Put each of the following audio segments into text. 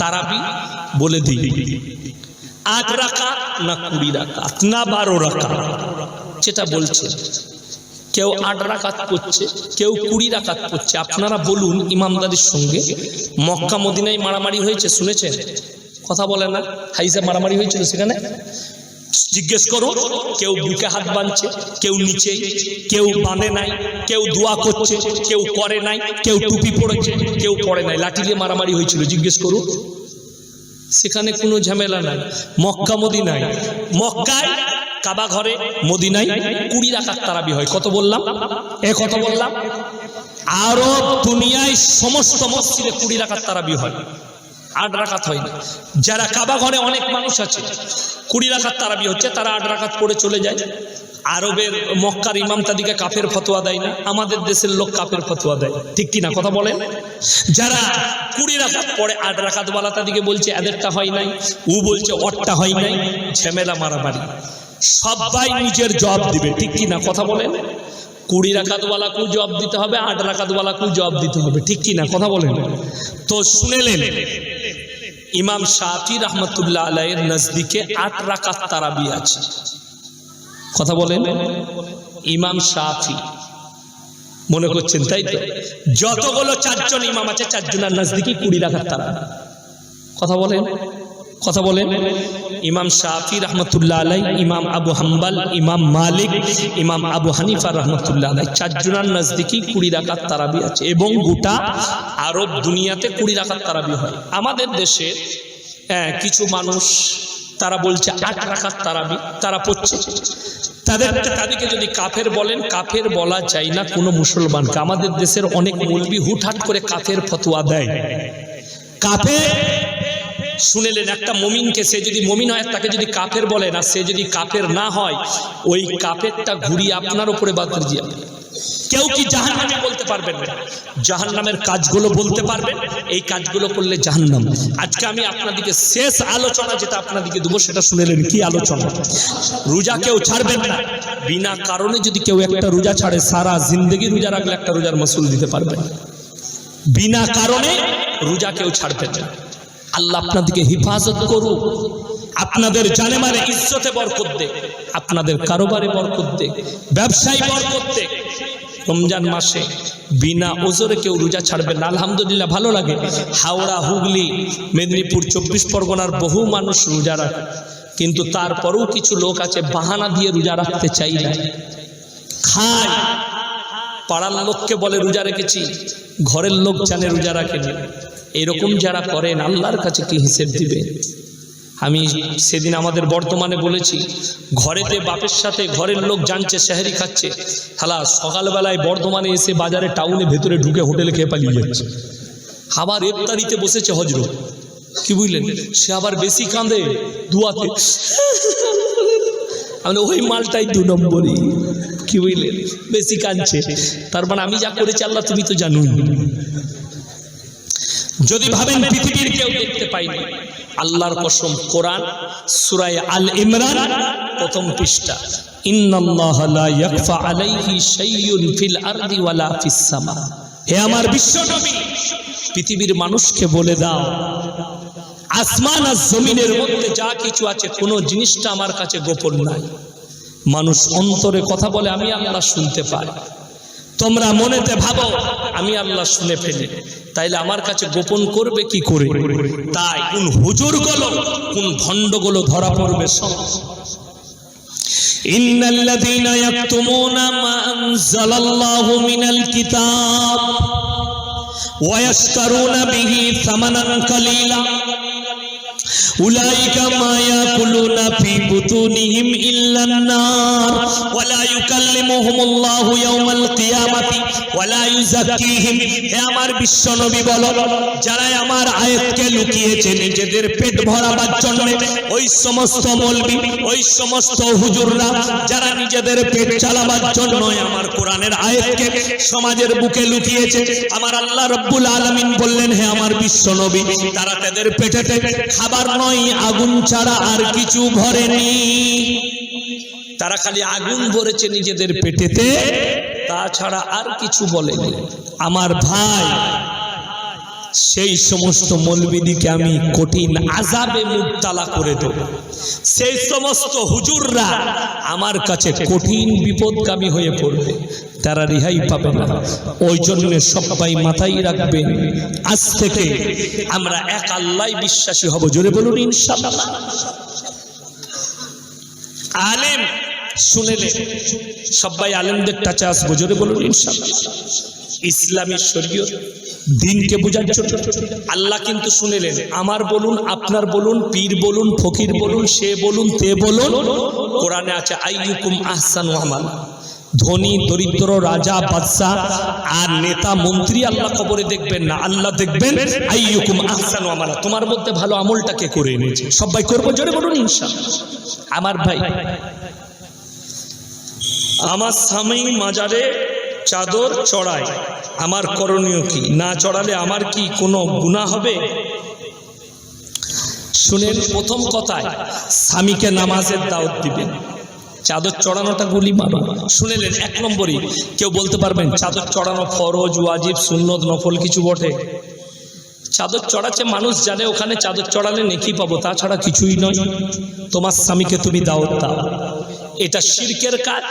তারাবি বলে দিই। আট রাখা না কুড়ি রাখা না বারো রাখা যেটা বলছে, কেউ আট রাকাত করছে কেউ কুড়ি রাকাত করছে আপনারা বলুন ইমামদারির সঙ্গে মক্কা মদিনায় মারামারি হয়েছে, শুনেছেন? কথা বলে না? হাইজা মারামারি হয়েছিল সেখানে? জিজ্ঞেস করো, কেউ বুকে হাত বাঁধছে, কেউ নিচে, কেউ বাঁধে নাই, কেউ দোয়া করছে, কেউ করে নাই, কেউ টুপি পড়েছে কেউ পড়ে নাই। লাঠি দিয়ে মারামারি হয়েছিল, জিজ্ঞেস করুন সেখানে কোনো ঝামেলা নাই, মক্কা মদিনায় মক্কায় কাবা ঘরে মদিনায় কুড়ি রাখার তারাবি হয়। কত বললাম? এ কত বললাম? আরব দুনিয়ায় সমস্ত মসজিদে কুড়ি রাখার তারাবি হয়। আট রাখাত হয় না। যারা কাবা ঘরে অনেক মানুষ আছে, কুড়ি রাখাত তারাবি হচ্ছে, তারা আট রাখাত পড়ে চলে যায়। আরবের মক্কার ইমাম তাদিকে কাফের ফতোয়া দেয় না, আমাদের দেশের লোক কাফের ফতোয়া দেয়। ঠিক কিনা কথা বলেন? যারা কুড়ি রাখাত পড়ে, আট রাখাত বালা তাদিকে বলছে, এদেরটা হয় নাই। ও বলছে, অটটা হয় নাই, ঝেমেলা মারামারি। সবাই নিজের জবাব দিবে, ঠিক কিনা কথা বলেন? কুড়ি রাখাতওয়ালাকেও জবাব দিতে হবে, আট রাখাতওয়ালাকেও জবাব দিতে হবে, ঠিক কিনা কথা বলেন? তো শুনে শুনেলেন ইমাম শাহি রহমতুল্লাহ আলাইয়ের নজদিকে আট রাকাত তারাবি আছে। কথা বলেন? ইমাম শাহি মনে করছেন, তাই তো? যতগুলো চারজন ইমাম আছে, চারজনের নজদিকে কুড়ি রাখার তারা কথা বলেন? কথা বলেন। ইমাম শাহি রহমতুল্লাহ আলাই ইমাম আবু হাম্বাল, ইমাম মালিক, ইমাম আবু হানিফা রহমতুল্লাহ আলাই চারজনার নজদিকি কুড়ি রাকাত তারাবি আছে এবং গোটা আরব দুনিয়াতে কুড়ি রাকাত তারাবি হয়। আমাদের দেশে কিছু মানুষ, তারা বলছে আট রাকাত তারাবি, তারা পড়ছে। তাদের তাদেরকে যদি কাফের বলেন, কাফের বলা যায় না কোনো মুসলমানকে। আমাদের দেশের অনেক মৌলবি হুটহাট করে কাফের ফতোয়া দেয়। কাফের শুনেলেন একটা মমিনকে, সে যদি মমিন হয়, তাকে যদি কাফের বলেন আর সে যদি কাফের না হয়, ওই কাফেরটা ঘুরিয়ে আপনার উপরে বাদ দিয়ে কেউ কি জাহান নামে বলতে পারবেন না? জাহান নামের কাজগুলো বলতে পারবেন, এই কাজগুলো করলে জাহান্নাম। আজকে আমি আপনাদিকে শেষ আলোচনা যেটা আপনাদিকে দেবো, সেটা শুনেলেন কি আলোচনা? রোজা কেউ ছাড়বেন না। বিনা কারণে যদি কেউ একটা রোজা ছাড়ে, সারা জিন্দগি রোজা রাখলে একটা রোজার মাসুল দিতে পারবেন। বিনা কারণে রোজা কেউ ছাড়বেন না। আল্লাহ আপনাদেরকে হেফাজত করুক। আপনাদের জানে মানে ইজ্জতে বরকত দে। আপনাদের কারোবারে বরকত দে। ব্যবসায় বরকত দে। রমজান মাসে বিনা ওজরে কেউ রোজা ছাড়বে না। আলহামদুলিল্লাহ, ভালো লাগে। হাওড়া, হুগলি, মেদিনীপুর, চব্বিশ পরগনার বহু মানুষ রোজা রাখে। কিন্তু তারপরেও কিছু লোক আছে বাহানা দিয়ে রোজা রাখতে চাই না। খায়। পাড়ার লোককে বলে, রোজা রেখেছি। ঘরের লোক জানে রোজা রাখেনি। এরকম যারা করেন আল্লাহর কাছে কি হিসেব দিবে আমি সেদিন আমাদের বর্তমানে বলেছি ঘরেতে বাপের সাথে ঘরের লোক জানছে শহরি খাচ্ছে। হালা সকালবেলায় বর্ধমানে এসে বাজারে টাউনে ভেতরে ঢুকে হোটেলে খেয়ে পালিয়ে যাচ্ছে। আবার ইফতারিতে বসেছে হজরত। কি বুঝলেন? সে আবার বেশি কাঁদে দুয়াতে আমি ওই মালটাই দু নম্বরই। কি বুঝলেন? বেশি কাঁদছে। তার মানে আমি যা করেছি আল্লাহ তুমি তো জানুই যদি ভাবেন পৃথিবীর কেউ দেখতে পাইনি আল্লাহর কসম কোরআন সুরাই আল ইমরান, প্রথম পৃষ্ঠা। হে আমার বিশ্বনবী, পৃথিবীর মানুষকে বলে দাও, আসমান আর জমিনের মধ্যে যা কিছু আছে, কোনো জিনিসটা আমার কাছে গোপন নাই। মানুষ অন্তরে কথা বলে, আমি আল্লাহ শুনতে পাই। তোমরা মনেতে ভাবো আমি আল্লাহ শুনে ফেলি। তাইলে আমার কাছে গোপন করবে কি করে? তাই কোন হুজুরগুলো কোন ভণ্ডগুলো ধরা পড়বে সব। ইন্নাল্লাযীনা ইয়াকতুমুনা মা আনজালাল্লাহু মিনাল কিতাব ওয়া ইয়াশতারুনা বিহি সামানান কালীলা। উলাইকা যারা নিজেদের পেট ভরাবার জন্য, ওই সমস্ত ওই সমস্ত হুজুররা, যারা নিজেদের পেট চালাবার জন্য আমার কোরআনের আয়াতকে সমাজের বুকে লুকিয়েছে, আমার আল্লাহ রব্বুল আলামিন বললেন, হে আমার বিশ্বনবী, তারা তাদের পেটেতে খাবার নয় আগুন ছাড়া আর কিছু ভরেনি। তারা খালি আগুন ভরেছে নিজেদের পেটেতে, তাছাড়া আর কিছু বলেনি। আমার ভাই সেই সমস্ত মলবিদিকে আমি কঠিন আজাবে মুক্তালা করে দেব। সেই সমস্ত হুজুররা আমার কাছে কঠিন বিপদগামী হয়ে পড়বে। তারা রেহাই পাবে না। ওই জন্য সবাই মাথায় রাখবেন আজ থেকে আমরা এক আল্লাহ বিশ্বাসী হব। জোরে বলুন ইনশাআল্লাহ। আলেম শুনেলে সবাই আলেমদের কাছে আসব। জোরে বলুন ইনশাআল্লাহ। ইসলামী শরীয়ত। দিনকে বোঝার জন্য। আল্লাহ কিন্তু শুনেলেন, আমার বলুন, আপনার বলুন, পীর বলুন, ফকির বলুন, সে বলুন, তে বলুন। কোরআনে আছে, আইয়ুকুম আহসানু ধনী, দরিদ্র, রাজা, বাদশাহ আর নেতা, মন্ত্রী আল্লাহ কবরে দেখবেন না। আল্লাহ দেখবেন, আইয়ুকুম আহসানু আমালা। তোমার মধ্যে ভালো আমলটাকে করে এনেছে? সবাই করব, জোরে বলুন, ইনশাআল্লাহ। আমার ভাই, আমার স্বামী মাজারে চাদর চড়ায় আমার করণীয় কি? না চড়ালে আমার কি কোনো গুণা হবে? শুনেন প্রথম কথায়, স্বামীকে নামাজের দাওয়াত দিবেন। চাদর চড়ানোটা গুলি মারো। শুনেলেন, এক নম্বরই। কেউ বলতে পারবেন, চাদর চড়ানো ফরজ, ওয়াজিব, সুন্নত, নফল কিছু বটে। চাদর চড়াচ্ছে মানুষ জানে, ওখানে চাদর চড়ালে নেকি পাবো, তাছাড়া কিছুই নয়। তোমার স্বামীকে তুমি দাওয়াত দাও। এটা শিরকের কাজ।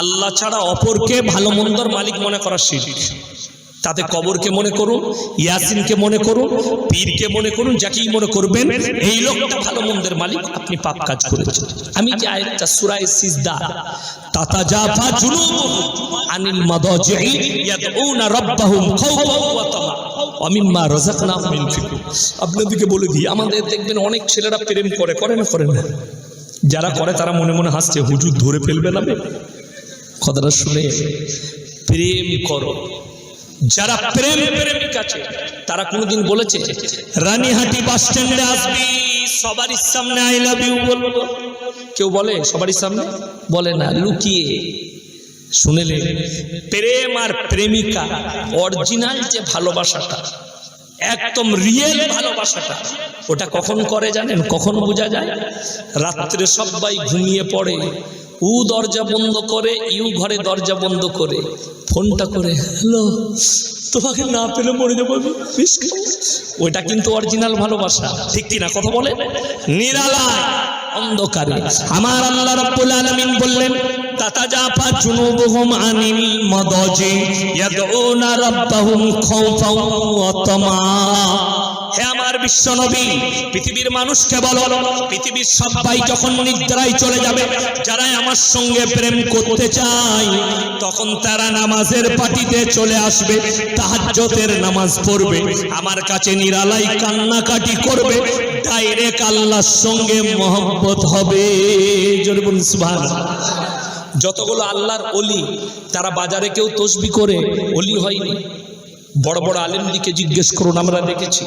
আল্লাহ ছাড়া অপরকে ভালো মন্দর মালিক মনে করা শিরক তাতে কবরকে মনে করুন, ইয়াসিনকে মনে করুন, পীরকে মনে করুন, যাকেই মনে করবেন, এই লোকটা ভালো মন্দের মালিক, আপনি পাপ কাজ করেছেন। আমি যে আয়াতটা সূরায়ে সিজদা, তাতাজাফা জুনুবুহুম আনিল মাদাজি'i ইয়াদউনা রাব্বাহুম খাওফান ওয়া তামা, ওয়া মিম্মা রাযাকনাহুম ইউনফিকুন আপনাদেরকে বলে দিই, আমাদের দেখবেন অনেক ছেলেরা প্রেম করে করে না করে না। যারা করে তারা মনে মনে হাসছে, হুজুর ধরে ফেলবে না? কথাটা শুনে প্রেম করো। যারা প্রেম প্রেমিক আছে তারা কোনোদিন বলেছে, রানীহাটি বাস স্ট্যান্ডে আসবি সবার সামনে আই লাভ ইউ বলব। কেউ বলে সবার সামনে বলে না, লুকিয়ে। শুনেলে, প্রেম আর প্রেমিকা অরিজিনাল যে ভালোবাসাটা, একদম রিয়েল ভালোবাসাটা, ওটা কখন করে জানেন? কখন বোঝা যায়? রাত্রে সবাই ঘুমিয়ে পড়ে উ দরজা বন্ধ করে, ইউ ঘরে দরজা বন্ধ করে। ফোনটা করে, হ্যালো, তোমাকে না পেলে মরে যাব আমি। ওইটা কিন্তু অরিজিনাল ভালোবাসা। ঠিক কিনা কথা বলে? নিরালা অন্ধকারে। আমার আল্লাহ রাব্বুল আলামিন বললেন তাতাজাফা জুনুবুহুম আনিল মাদাজি, ইয়াদউনা রাব্বাহুম খাওফাও ওয়া তামা। হে আমার বিশ্ব নবী পৃথিবীর মানুষকে বলো, পৃথিবীর সবাই যখন নিদ্রায় চলে যাবে যারা আমার সঙ্গে প্রেম করতে চায়, তখন তারা নামাজের পাটিতে চলে আসবে তাহাজ্জতের নামাজ পড়বে, আমার কাছে নিরালাই কান্নাকাটি করবে ডাইরেক্ট আল্লাহর সঙ্গে মহব্বত হবে। যতগুলো আল্লাহর অলি তারা বাজারে কেউ তসবি করে অলি হয়নি বড় বড় আলেমদিকে জিজ্ঞেস করুন, আমরা দেখেছি।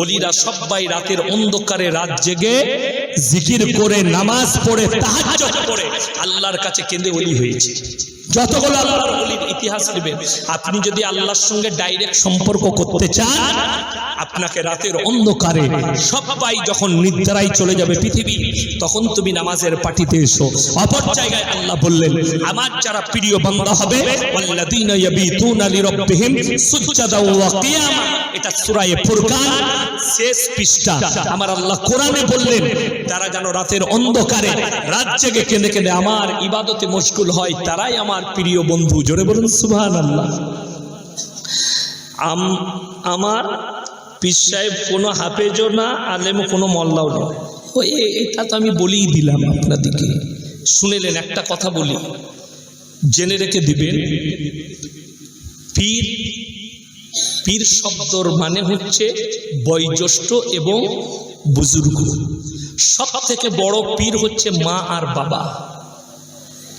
অলিরা সবাই রাতের অন্ধকারে রাত জেগে জিকির করে, নামাজ পড়ে, তাহাজ্জুদ করে আল্লাহর কাছে কেঁদে অলি হয়েছে। যতগুলো আল্লাহর অলির ইতিহাস নেবেন আপনি যদি আল্লাহর সঙ্গে ডাইরেক্ট সম্পর্ক করতে চান আপনাকে রাতের অন্ধকারে সবাই যখন নিদ্রায় চলে যাবে পৃথিবী তখন তুমি নামাজের পাটিতে এসো। অপর জায়গায় আল্লাহ বললেন আমার যারা প্রিয় বান্দা হবে ওয়াল্লাযীনা ইয়াবিতুনা লিরাব্বিহিম সুজদাও ওয়া কিয়ামা এটা সূরা ফুরকান শেষ পৃষ্ঠা। আমার আল্লাহ কোরআনে বললেন তারা যেন রাতের অন্ধকারে রাত জেগে কেঁদে কেঁদে আমার ইবাদতে মশগুল হয় তারাই আমার প্রিয় বন্ধু। জোরে বলুন সুবহানাল্লাহ। আম আমার পীর সাহেব কোনো হাফেজও না, আলেমও কোনো মল্লাও না। ও এটা তো আমি বলেই দিলাম আপনাদেরকে। শুনেলেন একটা কথা বলি। জেনে রেখে দিবেন, পীর পীর শব্দর মানে হচ্ছে বয়োজ্যেষ্ঠ এবং বুজুর্গ। সব থেকে বড় পীর হচ্ছে মা আর বাবা।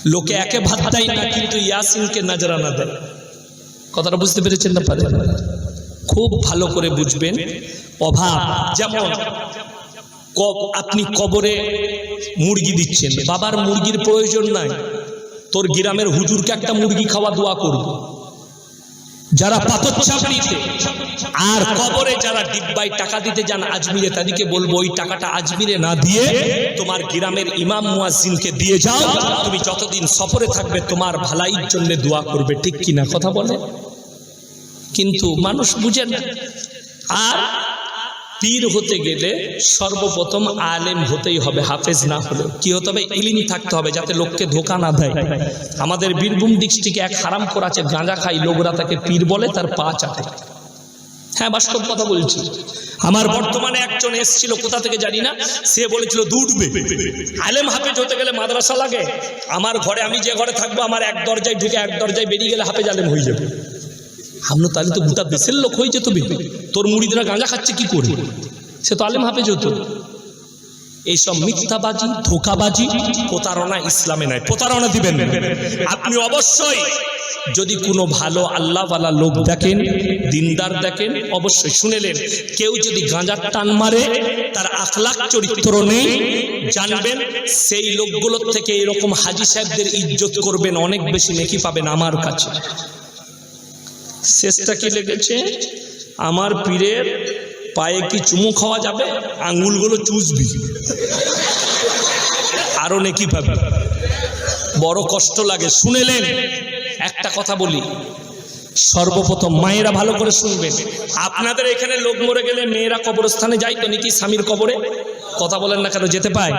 লোকে একে ভাত দেয় না, কিন্তু ইয়াসিনকে নাজরানা দেয়। কথাটা বুঝতে পেরেছেন না পারেন খুব ভালো করে বুঝবেন। অভাব, যেমন আপনি কবরে মুরগি দিচ্ছেন, বাবার মুরগির প্রয়োজন নাই। তোর গ্রামের হুজুরকে একটা মুরগি খাওয়া দোয়া করব। যারা পাথর চাপড়িতে আর কবরে যারা ডিব্বাই টাকা দিতে যান আজমিরে, তাদেরকে বলব, ওই টাকাটা আজমিরে না দিয়ে তোমার গ্রামের ইমাম মুয়াজ্জিনকে দিয়ে যাও। তুমি যতদিন সফরে থাকবে, তোমার ভালাইর জন্য দোয়া করবে। ঠিক কিনা কথা বলে? কিন্তু মানুষ বুঝে না। আর পীর হতে গেলে সর্বপ্রথম আলেম হতেই হবে, হাফেজ না হলে কি হতে হবে? ইলিমি থাকতে হবে যাতে লোককে ধোকা না দেয়। আমাদের বীরভূম ডিস্ট্রিক্টে এক হারাম করা আছে, গাঁজা খাই লোকরা তাকে পীর বলে, তার পা চাটে। হ্যাঁ বাস্তব কথা বলছি। আমার বর্তমানে একজন এসছিল, কোথা থেকে জানি না? সে বলেছিল, দুধবে। আলেম হাফেজ হতে গেলে মাদ্রাসা লাগে। আমার ঘরে, আমি যে ঘরে থাকব, আমার এক দরজায় ঢুকে এক দরজায় বেরিয়ে গেলে হাফেজ আলেম হয়ে যাবে। আমরা তাহলে তো গোটা দেশের লোক হয়ে যেত বে। তোর মুড়িদরা গাঁজা খাচ্ছে কি করে সে তো আলেম হাফেজ হতো এইসব মিথ্যাবাজি ধোকাবাজি প্রতারণা ইসলামে নাই প্রতারণা দিবেন আপনি অবশ্যই যদি কোনো ভালো আল্লাহওয়ালা লোক দেখেন দিনদার দেখেন অবশ্যই শুনেলেন কেউ যদি গাঁজার টান মারে তার আখলাক চরিত্র নেই জানবেন সেই লোকগুলোর থেকে এরকম হাজি সাহেবদের ইজ্জত করবেন অনেক বেশি নেকি পাবেন আমার কাছে শেষটা কি লেগেছে? আমার পীরের পায়ে কি চুমু খাওয়া যাবে? আঙ্গুলগুলো চুষবি আরও নেকি পাবে বড় কষ্ট লাগে, শুনেলেন? একটা কথা বলি। সর্বপ্রথম মায়েরা ভালো করে শুনবেন। আপনাদের এখানে লোক মরে গেলে মেয়েরা কবরস্থানে যায় তো নাকি স্বামীর কবরে? কথা বলেন না কেন? যেতে পায়।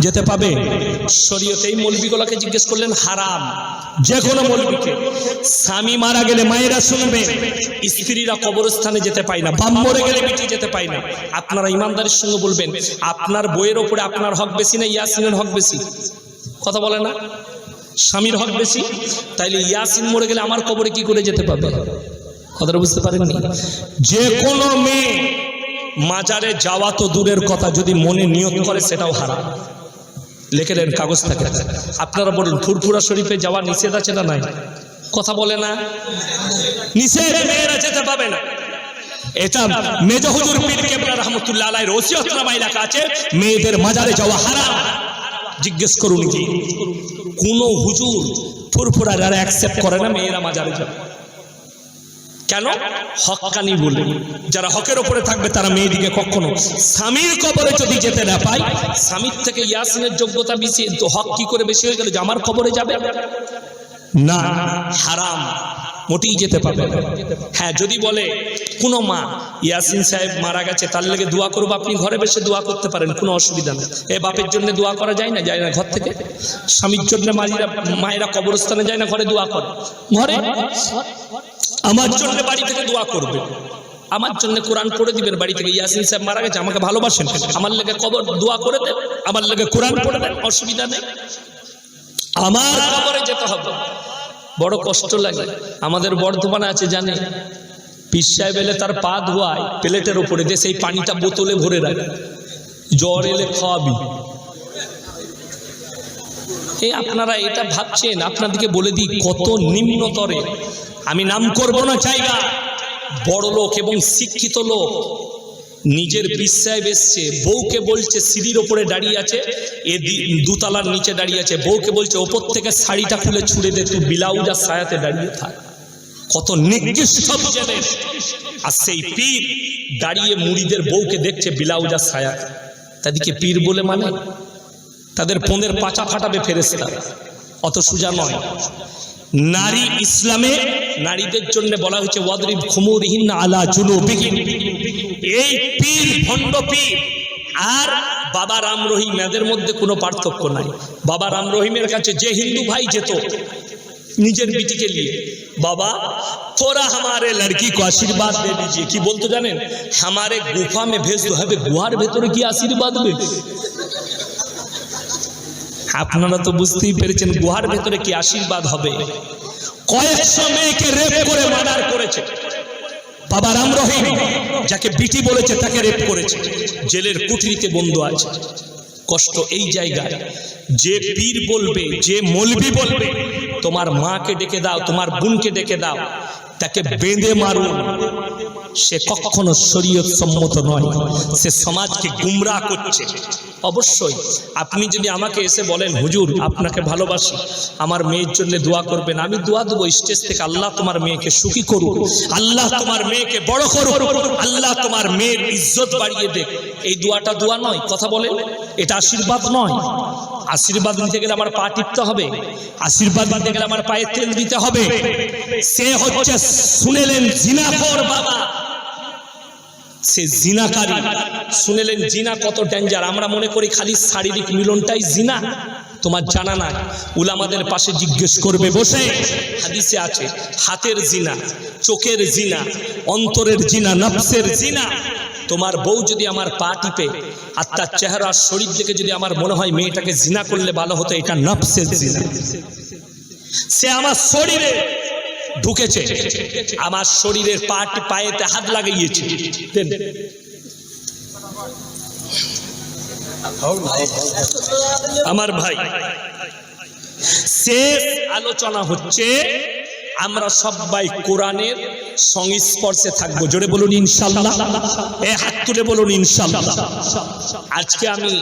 যেতে পাবে। শরীয়তে এই মৌলবিগুলোকে জিজ্ঞেস করলেন, হারাম। যে কোনো মৌলবিকে। স্বামী মারা গেলে মায়েরা শুনবে, স্ত্রীরা কবরস্থানে যেতে পায় না বাম মরে গেলে বেটি যেতে পায় না। আপনারা ইমানদারির সঙ্গে বলবেন, আপনার বইয়ের ওপরে আপনার হক বেশি না ইয়াসিনের হক বেশি? কথা বলে না? স্বামীর হক বেশি? তাইলে ইয়াসিন মরে গেলে আমার কবরে কি করে যেতে পারবে? কথাটা বুঝতে পারেননি? যে কোনো মেয়ে মাজারে যাওয়া তো দূরের কথা, যদি মনে নিয়ত করে সেটাও হারাম। লিখে দেন, কাগজ থাকে। আপনারা বলুন, ফুরফুরা শরীফে যাওয়া নিষেধ আছে না নাই? কথা বলে না? নিষেধ মেয়েরা যেতে পাবে না। এটা মেজা হুজুর পীর কেবলা রহমতুল্লাহ আলাইহির ওসিয়তনামায় লেখা আছে, মেয়েদের মাজারে যাওয়া হারাম। জিজ্ঞেস করুন কি? কোন হুজুর ফুরফুরা যারা অ্যাকসেপ্ট করে না মেয়েরা মাজারে যাবে? কেন? হকানি বলে। যারা হকের ওপরে থাকবে, তারা মেয়েদিকে কখনো স্বামীর কবরে যদি যেতে না পাই স্বামীর থেকে ইয়াসিনের যোগ্যতা বেশি হক কি করে বেশি হয়ে গেলে যে আমার কবরে যাবে? না, হারাম। মোটেই যেতে পারবে হ্যাঁ যদি বলে, কোনো মা, ইয়াসিন সাহেব মারা গেছে, তার লেগে দোয়া করব, আপনি ঘরে বসে দোয়া করতে পারেন, কোনো অসুবিধা নেই। এ বাপের জন্য দোয়া করা যায় না যায় না ঘর থেকে। স্বামীর জন্য মায়েরা মায়েরা কবরস্থানে যায় না, ঘরে দোয়া করে। ঘরে? আমার জন্য বাড়ি থেকে দোয়া করবে। আমার জন্য কোরআন পড়ে দিবেন, বাড়ি থেকে ইয়াসিন সাহেব মারা গেছে, আমাকে ভালোবাসেন। আমার লেগে কবর দোয়া করে দেন, আমার লেগে কোরআন পড়ে দেন, অসুবিধা নেই। আমার কবরে যেতে হবে। বড় কষ্ট লাগে। আমাদের বর্ধমানে আছে, জানে? পিস সাহেব এলে তার পা ধোয়ায়, প্লেটের ওপরে দিয়ে সেই পানিটা বোতলে ভরে রাখে। জ্বর এলে খাওয়াবি। এই আপনারা এটা ভাবছেন, আপনাদেরকে বলে দিই, কত নিম্নতরে আমি নাম করব না জায়গা। বড় লোক এবং শিক্ষিত লোক। নিজের বিশ্বায় এসছে বউকে বলছে, সিঁড়ির ওপরে দাঁড়িয়ে আছে, এ দুতলার নিচে দাঁড়িয়ে আছে। বউকে বলছে, ওপর থেকে শাড়িটা খুলে ছুড়ে দে, তুই ব্লাউজ আর সায়াতে দাঁড়িয়ে থাক। কত বুঝেলেন আর সেই পীর দাঁড়িয়ে মুড়িদের বউকে দেখছে ব্লাউজ আর সায়াতে তাদেরকে পীর বলে মানে? তাদের পোঁদের পাচা ফাটাবে ফেরেস্তা অত সুজা নয়। নারী ইসলামে নারীদের জন্য বলা হয়েছে, ওয়াদরিব খুমুরহীন আলা জুনুবিহীন এই পীর ভণ্ড পীর আর বাবা রাম রহিম এদের মধ্যে কোনো পার্থক্য নাই বাবা রাম রহিমের কাছে যে হিন্দু ভাই যেত নিজের বিটিকে নিয়ে বাবা थोड़ा हमारे लड़की को आशीर्वाद दे दीजिए কি বলতো জানেন हमारे गुफा में भेज दो হবে গুহার ভেতরে কি আশীর্বাদ দেবে আপনারা তো বুঝতেই পেরেছেন গুহার ভেতরে কি আশীর্বাদ হবে কয়েকশো মেয়েকে রেপ করে মার্ডার করেছে বাবা রাম রহিম, যাকে বিটি বলেছে তাকে রেপ করেছে, জেলের কুঠরিতে বন্ধু আছে। কষ্ট এই জায়গায় যে পীর বলবে, যে মলবি বলবে, তোমার মাকে ডেকে দাও, তোমার বোনকে ডেকে দাও, তাকে বেঁধে মারুন। সে কখনো শরীয়ত সম্মত নয়। সে সমাজকে গুমরাহ করছে। অবশ্যই, আপনি যদি আমাকে এসে বলেন, হুজুর, আপনাকে ভালোবাসি, আমার মেয়ের জন্য দোয়া করবেন, আমি দোয়া দেবো স্টেজ থেকে, আল্লাহ তোমার মেয়েকে সুখী করুক, আল্লাহ তোমার মেয়েকে বড় করুক, আল্লাহ তোমার মেয়ের ইজ্জত বাড়িয়ে দেখ এই দোয়াটা দোয়া নয়, কথা বলে এটা আশীর্বাদ নয়। আশীর্বাদ নিতে গেলে আমার পা টিপতে হবে। আশীর্বাদ নিতে গেলে আমার পায়ে তেল দিতে হবে। সে হচ্ছে শুনেলেন জিনাফর বাবা। সে জিনাকারী। শুনেলেন, জিনা কত ডেঞ্জার আমরা মনে করি খালি শারীরিক মিলনটাই জিনা। তোমার জানা নাই। উলামাদের পাশে জিজ্ঞেস করবে বসে। হাদিসে আছে, হাতের জিনা, চোখের জিনা, অন্তরের জিনা, নফসের জিনা। তোমার বউ যদি আমার পা টিপে আর তার চেহারা শরীর দেখে যদি আমার মনে হয় মেয়েটাকে জিনা করলে ভালো হতো, এটা নফসের জিনা। সে আমার শরীরে ঢুকেছে। আমার শরীরের পাটি পায়েতে হাত লাগিয়েছে। আমার ভাই শেষ আলোচনা হচ্ছে, আমরা সবাই কোরআনের সংস্পর্শে থাকব। জোরে বলুন, ইনশাল্লাহ। এ হাত তুলে বলুন, ইনশাল্লাহ। আজকে আমি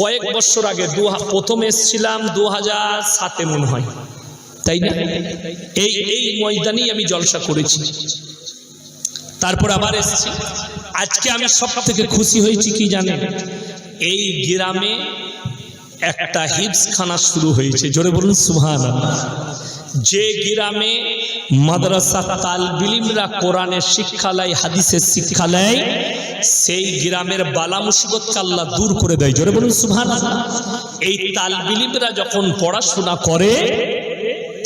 কয়েক বছর আগে দু, প্রথম এসছিলাম দু হাজার সাতে মনে হয়। তাই না? এই এই ময়দানেই আমি জলসা করেছি। তারপর আবার এসেছি। আজকে আমি সব থেকে খুশি হয়েছি কি জানেন? এই গ্রামে একটা হিপস খানা শুরু হয়েছে। জোরে বলুন সুহান যে গ্রামে মাদ্রাসা তাল তালবিলিমরা কোরআনের শিক্ষালয়, হাদিসের শিক্ষালয়, সেই গ্রামের বালা মুসিবত কাল্লা দূর করে দেয়। জোরে বলুন সুহান এই তালবিলিমরা যখন পড়াশোনা করে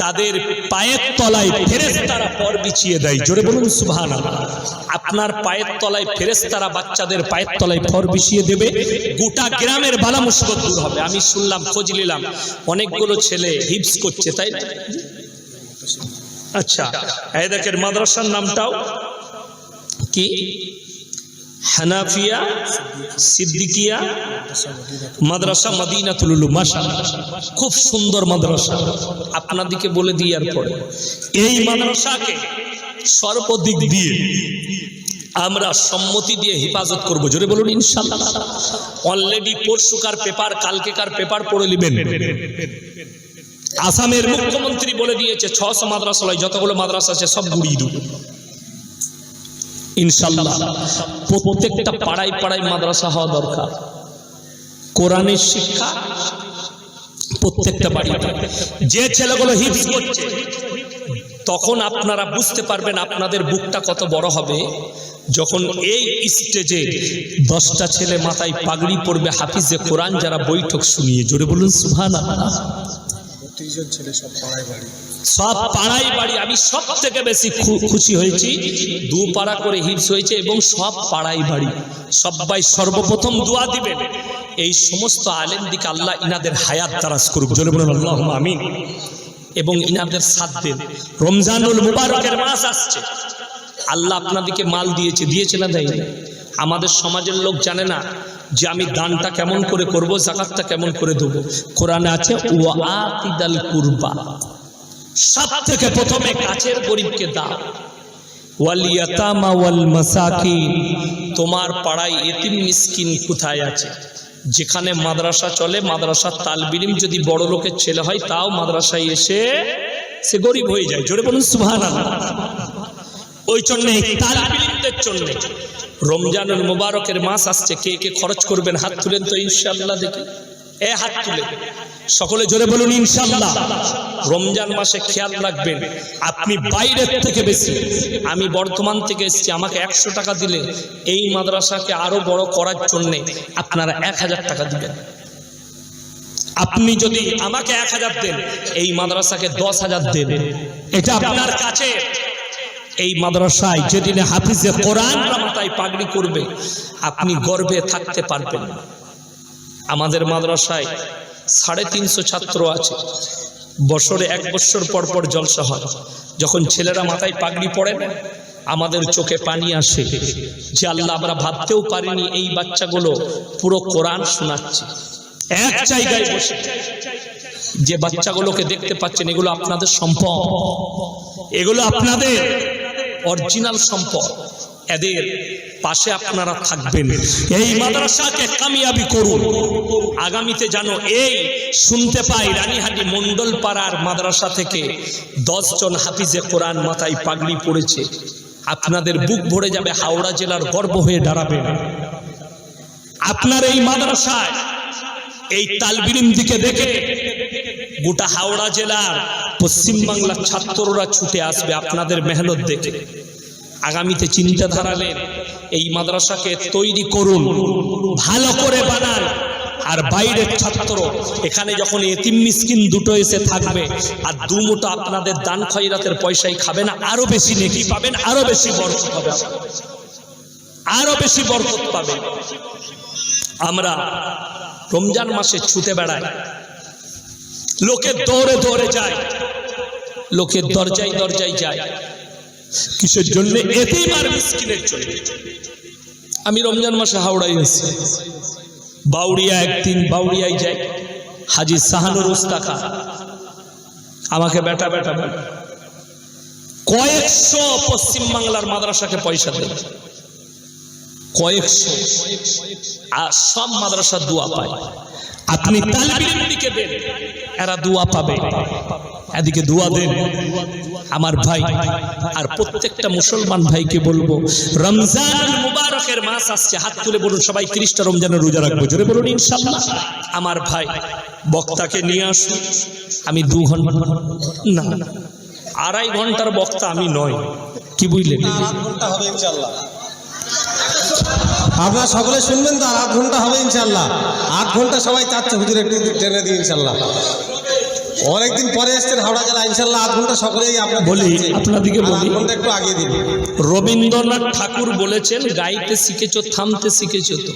তাদের পায়ের তলায় ফেরেস্তারা পর বিছিয়ে দেয়। জোরে বলুন সুবহান আপনার পায়ের তলায় ফেরেস্তারা বাচ্চাদের পায়ের তলায় ফর বিছিয়ে দেবে। গোটা গ্রামের বালা মুসিবত দূর হবে। আমি শুনলাম, খোঁজ নিলাম, অনেকগুলো ছেলে হিপস করছে, তাই? আচ্ছা এই মাদ্রাসার নামটাও কি? হানাফিয়া, সিদ্দিকিয়া, মাদ্রাসা, মদিনাতুল মাশাআল্লাহ। খুব সুন্দর মাদ্রাসা। আপনাদেরকে বলে দিই আর পরে এই মাদ্রাসাকে সর্বদিক দিয়ে আমরা সম্মতি দিয়ে হেফাজত করব। জোরে বলুন, ইনশাআল্লাহ। অলরেডি পরশুকার পেপার কালকেকার পেপার পড়ে নেবেন। আসামের মুখ্যমন্ত্রী বলে দিয়েছে, ছশো মাদ্রাসালয়, যতগুলো মাদ্রাসা আছে সব গুড়িয়ে দেবো। ইনশাল্লাহ। প্রত্যেকটা পাড়ায় পাড়ায় মাদ্রাসা হওয়া দরকার। কোরআনের শিক্ষা প্রত্যেকটা বাড়িতে। যে ছেলেগুলো হিপস করছে, তখন আপনারা বুঝতে পারবেন আপনাদের বুকটা কত বড় হবে। যখন এই স্টেজে দশটা ছেলে মাথায় পাগড়ি পড়বে হাফিজে কোরআন, যারা বৈঠক শুনিয়ে। জোরে বলুন সুহান বত্রিশজন ছেলে সব পাড়ায় বাড়ি। সব পাড়াই বাড়ি। আমি সব থেকে বেশি খুশি হয়েছি। দু পাড়া করে হিপস হয়েছে এবং সব পাড়াই বাড়ি। সবাই সর্বপ্রথম দোয়া দিবেন। এই সমস্ত আলেম দিকে আল্লাহ ইনাদের হায়াত দারাজ করুক। জোরে বলুন আল্লাহ আমিন। এবং ইনাদের সাথ দেন। রমজানুল মুবারকের মাস আসছে। আল্লাহ আপনাদেরকে মাল দিয়েছে। দিয়েছে না দেয়নি? আমাদের সমাজের লোক জানে না যে আমি দানটা কেমন করে করব, জাকাতটা কেমন করে দেবো কোরআনে আছে, ওয়া আতিদাল কুরবা। সব থেকে প্রথমে কাছের গরিবকে দাও। ওয়াল ইয়াতামা ওয়াল মাসাকিন। তোমার পাড়ায় এতিম মিসকিন কোথায় আছে? যেখানে মাদ্রাসা চলে, মাদ্রাসার তালবিলিম যদি বড় লোকের ছেলে হয়, তাও মাদ্রাসায় এসে সে গরিব হয়ে যায়। জোরে বলুন, সুবহানাল্লাহ। ওই জন্য তালবিলিমদের জন্য। রমজানুল মুবারকের মাস আসছে, কে কে খরচ করবেন হাত তুলেন তো ইনশাআল্লাহ দেখি। এ হাত তুলে। সকলে জোরে বলুন ইনশাল্লাহ রমজান মাসে খেয়াল রাখবেন, আপনি বাইরের থেকে বেশি। আমি বর্ধমান থেকে এসেছি, আমাকে একশো টাকা দিলে এই মাদ্রাসাকে আরও বড় করার জন্যে আপনারা এক হাজার টাকা দিবেন। আপনি যদি আমাকে এক হাজার দেন, এই মাদ্রাসাকে দশ হাজার দেন। এটা আপনার কাছে। এই মাদ্রাসায় যেদিনে হাফিজে কোরআন মাথায় পাগড়ি করবে, আপনি গর্বে থাকতে পারবেন আমাদের মাদ্রাসায় সাড়ে তিনশো ছাত্র আছে। বছরে এক বছর পর পর জলসা হয়। যখন ছেলেরা মাথায় পাগড়ি পড়ে না আমাদের চোখে পানি আসে। যে আল্লাহ আমরা ভাবতেও পারিনি এই বাচ্চাগুলো পুরো কোরআন শোনাচ্ছে। এক জায়গায় বসে যে বাচ্চাগুলোকে দেখতে পাচ্ছেন, এগুলো আপনাদের সম্পদ। এগুলো আপনাদের অরিজিনাল সম্পদ। এদের পাশে আপনারা থাকবেন। এই মাদ্রাসাকে কামিয়াবি করুন। আগামীতে যেন এই শুনতে পাই রানীহাটি মন্ডল পাড়ার মাদ্রাসা থেকে জন হাফিজে কোরআন মাথায় পাগলি পড়েছে। আপনাদের বুক ভরে যাবে, হাওড়া জেলার গর্ব হয়ে দাঁড়াবেন আপনার এই মাদ্রাসায় এই তালবিরিম দিকে দেখে গোটা হাওড়া জেলার পশ্চিমবাংলার ছাত্ররা ছুটে আসবে আপনাদের মেহনত দেখে। আগামীতে চিন্তা ধারালেন এই মাদ্রাসাকে তৈরি করুন, ভালো করে বানান। আর বাইরের ছাত্র, এখানে যখন এতিম মিসকিন দুটো এসে থাকবে, আর দু মুঠো আপনাদের দান খয়রাতের পয়সাই খাবে না, আরও বেশি নেকি পাবেন, আরও বেশি বরকত পাবে আরও বেশি বরকত পাবে আমরা রমজান মাসে ছুটে বেড়াই। লোকে দৌড়ে দৌড়ে যায়। লোকের দরজায় দরজায় যায়। কিসের জন্য? এতেই আর মিসকিনের জন্য। আমি রমজান মাসে হাওড়ায় এসেছি বাউরিয়া একদিন বাউড়িয়ায় যাই হাজি সাহানুর উস্তাকা আমাকে বেটা বেটা বেটা কয়েকশো পশ্চিম বাংলার মাদ্রাসাকে পয়সা দেয় কয়েকশো। আর সব মাদ্রাসা দোয়া পায়। আপনি দেন এরা দোয়া পাবে। এদিকে দোয়া দেন। আমার ভাই আর প্রত্যেকটা মুসলমান ভাইকে বলব রমজান মুবারকের মাস আসছে হাত তুলে বলুন সবাই ত্রিশটা রমজানের রোজা রাখব জোরে বলুন ইনশাল্লাহ আমার ভাই বক্তাকে নিয়ে আসুন। আমি দু ঘণ্টা না আড়াই ঘণ্টার বক্তা আমি নয়। কি বুঝলেন? আধ ঘণ্টা হবে ইনশাল্লাহ আপনারা সকলে শুনবেন তো আর আধ ঘণ্টা হবে ইনশাল্লাহ আধ ঘণ্টা সবাই চাচ্ছে হুজুর একটু ট্রেনে দিই ইনশাল্লাহ অনেকদিন পরে এসছেন হাওড়া জেলা ইনশাল্লাহ আধ ঘণ্টা সকলেই আপনার বলি, আপনাদিকে বলি। একটু আগে দিন। রবীন্দ্রনাথ ঠাকুর বলেছেন গাইতে শিখেছ থামতে শিখেছ তো।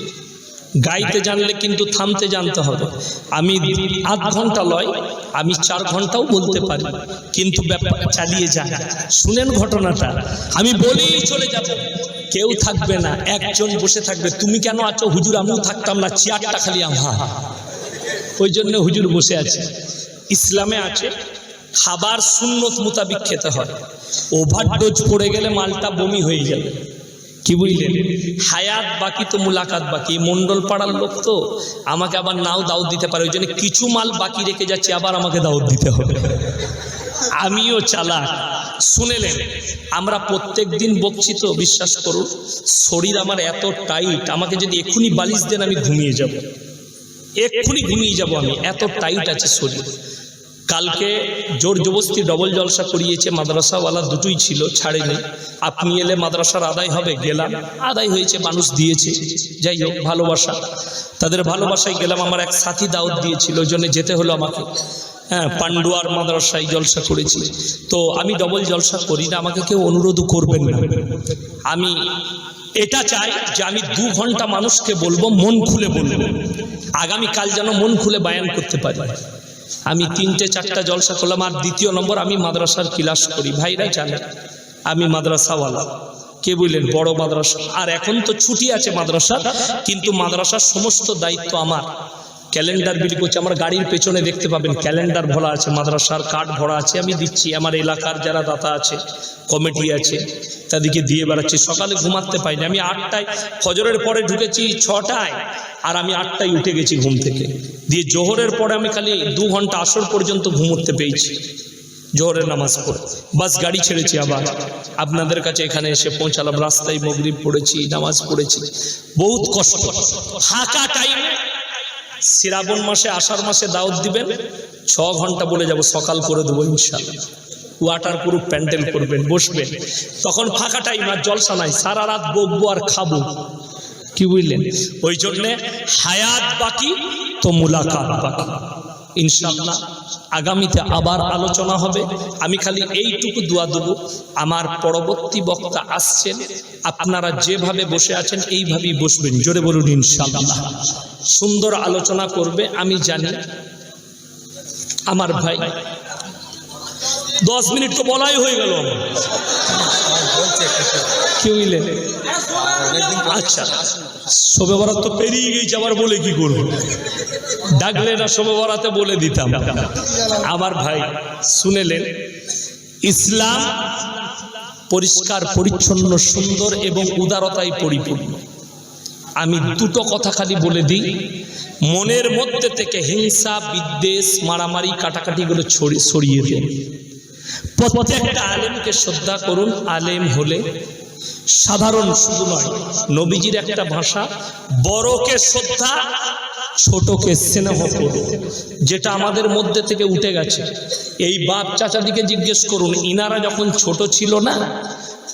গাইতে জানলে কিন্তু থামতে জানতে হবে। আমি আধ ঘণ্টা লয় আমি চার ঘন্টাও বলতে পারি কিন্তু ব্যাপার চালিয়ে যান শুনেন ঘটনাটা। আমি বলেই চলে যাব। কেউ থাকবে না, একজন বসে থাকবে। তুমি কেন আছো? হুজুর, আমিও থাকতাম না, চেয়ারটা খালি আমার। ওই জন্য হুজুর বসে আছে। ইসলামে আছে, খাবার সুন্নত মোতাবিক খেতে হয়। ওভারডোজ পড়ে গেলে মালটা বমি হয়ে যাবে। কি বুঝলেন? হায়াত বাকি তো মুলাকাত বাকি। মন্ডল পাড়ার লোক তো আমাকে আবার নাও দাওয়াত দিতে পারে। ওই জন্য কিছু মাল বাকি রেখে যাচ্ছে, আবার আমাকে দাওয়াত দিতে হবে। আমিও চালাক। শুনেলেন, আমরা প্রত্যেক দিন বকছি তো বিশ্বাস করুন, শরীর আমার এত টাইট, আমাকে যদি এক্ষুনি বালিশ দেন আমি ঘুমিয়ে যাব। এক্ষুনি ঘুমিয়ে যাব আমি, এত টাইট আছে শরীর। কালকে জোর জবস্তি ডবল জলসা করিয়েছে মাদ্রাসাওয়ালা, দুটোই ছিল, ছাড়েনি। আপনি এলে মাদ্রাসার আদায় হবে, গেলাম, আদায় হয়েছে, মানুষ দিয়েছে। যাই হোক, ভালোবাসা। তাদের ভালোবাসায় গেলাম, আমার এক সাথী দাওয়াত দিয়েছিল, ওই জন্য যেতে হলো আমাকে। হ্যাঁ পান্ডুয়ার মাদ্রাসায় জলসা করেছি। তো আমি ডবল জলসা করি না, আমাকে কেউ অনুরোধও করবেন না। আমি এটা চাই যে আমি দু ঘণ্টা মানুষকে বলব, মন খুলে বলব। আগামীকাল যেন মন খুলে বায়ান করতে পারি। আমি তিনটে, চারটা জলসা করলাম, আর দ্বিতীয় নম্বর আমি মাদ্রাসার ক্লাস করি। ভাইরা জানে, আমি মাদ্রাসাওয়ালা। কে বললেন? বড় মাদ্রাসা। আর এখন তো ছুটি আছে মাদ্রাসা কিন্তু মাদ্রাসার সমস্ত দায়িত্ব আমার। ক্যালেন্ডার বিলি করছে, আমার গাড়ির পেছনে দেখতে পাবেন, ক্যালেন্ডার ভরা আছে, মাদ্রাসার কার্ড ভরা আছে, আমি দিচ্ছি, আমার এলাকার যারা দাতা আছে, কমিটি আছে, তাদেরকে দিয়ে বেড়াচ্ছি, সকালে ঘুমাতে পাইনি, আমি আটটায় ফজরের পরে ঢুকেছি ছটায়, আর আমি আটটায় উঠে গেছি ঘুম থেকে, দিয়ে জোহরের পরে আমি খালি দু ঘণ্টা আসর পর্যন্ত ঘুমোতে পেয়েছি, জোহরের নামাজ পড়ে, বাস গাড়ি ছেড়েছি আবার, আপনাদের কাছে এখানে এসে পৌঁছালাম, রাস্তায় মগরিব পড়েছি, নামাজ পড়েছি, বহুত কষ্ট ফাঁকা টাইমে শ্রাবণ মাসে, আষাঢ় মাসে দাওয়াত দিবেন, ছ ঘণ্টা বলে যাব, সকাল করে দেবো ইনশাল্লাহ ওয়াটার প্রুফ প্যান্ডেল করবেন, বসবেন। তখন ফাঁকা টাইম আর জলসা নাই, সারা রাত বকবো আর খাব। কি বুঝলেন? ওই জন্যে হায়াত বাকি, তো মুলাকাত বাকি। ইনশাল্লাহ আগামীতে আবার আলোচনা হবে। আমি খালি এইটুকু দোয়া দেবো। আমার পরবর্তী বক্তা আসছেন। আপনারা যেভাবে বসে আছেন, এইভাবেই বসবেন। জোরে বলুন ইনশাল্লাহ সুন্দর আলোচনা করবে, আমি জানি। আমার ভাই, দশ মিনিট তো বলাই হয়ে গেল। আমার। কি আচ্ছা। শোবে বরাত তো পেরিয়ে গেছে আবার বলে কি করব? ডাকলে না শোবে বরাতে বলে দিতাম। আমার ভাই শুনেলেন ইসলাম পরিষ্কার পরিচ্ছন্ন সুন্দর এবং উদারতায় পরিপূর্ণ। আমি দুটো কথা খালি বলে দিই। মনের মধ্যে থেকে হিংসা বিদ্বেষ মারামারি কাটাকাটিগুলো সরিয়ে দেন। প্রত্যেকটা আলেমকে শ্রদ্ধা করুন, আলেম হলে। সাধারণ শুধু নয়, নবীজির একটা ভাষা, বড়কে শ্রদ্ধা, ছোটকে স্নেহ করুন, যেটা আমাদের মধ্যে থেকে উঠে গেছে। এই বাপ চাচাদিকে জিজ্ঞেস করুন, ইনারা যখন ছোট ছিল না,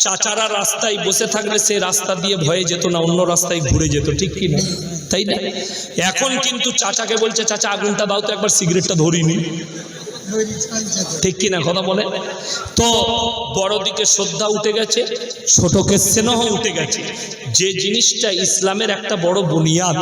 চাচারা রাস্তায় বসে থাকলে সে রাস্তা দিয়ে ভয়ে যেত না, অন্য রাস্তায় ঘুরে যেত, ঠিক কি না? তাই না? এখন কিন্তু চাচাকে বলছে, চাচা, আগুনটা দাও তো, একবার সিগারেটটা ধরিনি ঠিক কিনা কথা বলে? তো বড় দিকে শ্রদ্ধা উঠে গেছে, ছোটকে স্নেহ উঠে গেছে। যে জিনিসটা ইসলামের একটা বড় বুনিয়াদ।